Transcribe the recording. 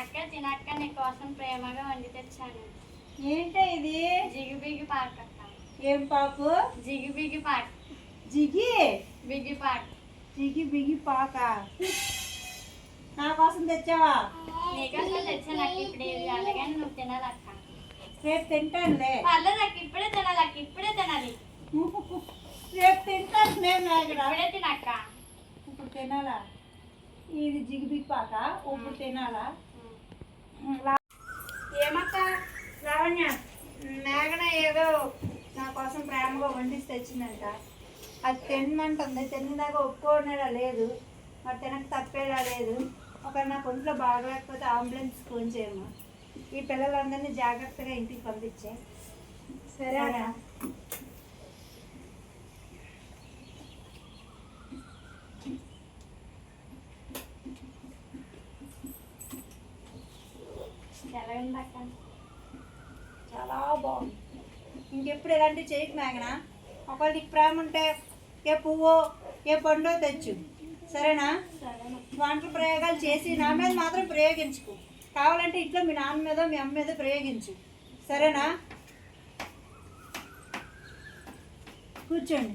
అక్క తినక్క నీ కోసం ప్రేమగా వండి తెచ్చాను. ఏంటి ఇది? జిగిబిగి అక్క. ఏం పాకు? జిగిబిగి పార్క్ జిగి? బిగి పార్క్ జిగి బిగి పాక? నా కోసం తెచ్చావా? నీకోసం తెచ్చాను అక్క ఇప్పుడు ఇది అలాగే నువ్వు తినాలక్క రేపు తింటానులే. పర్లేదు అక్క ఇప్పుడే తినాలి అక్క ఇప్పుడే తినాలి. రేపు తింటాను నేను. ఇప్పుడే తినక్క ఇప్పుడు తినాలా? ఇది జిగిబిగి పాక? ఇప్పుడు తినాలా? ఏమక్క? లావణ్య మేఘన ఏదో నా కోసం ప్రేమగా వండిసి తెచ్చిందంట. అది తినమంటుంది. తిన్నదాకా ఒప్పుకోనేలా లేదు. మరి తినక తప్పేలా లేదు. ఒక నాకు ఒంట్లో బాగలేకపోతే అంబులెన్స్ ఫోన్ చేయమ్మా. ఈ పిల్లలందరినీ జాగ్రత్తగా ఇంటికి పంపించే. సరేనా? ఎలా అక్క చాలా బాగుంది ఇంకెప్పుడు ఇలాంటివి చేయకు మేఘన ఒకవేళ నీకు ప్రేమ ఉంటే ఏ పువ్వో ఏ పండో తెచ్చు సరేనా? వంట ప్రయోగాలు చేసి నా మీద మాత్రం ప్రయోగించుకు. కావాలంటే ఇంట్లో మీ నాన్న మీద మీ అమ్మ మీద ప్రయోగించు. సరేనా? కూర్చోండి.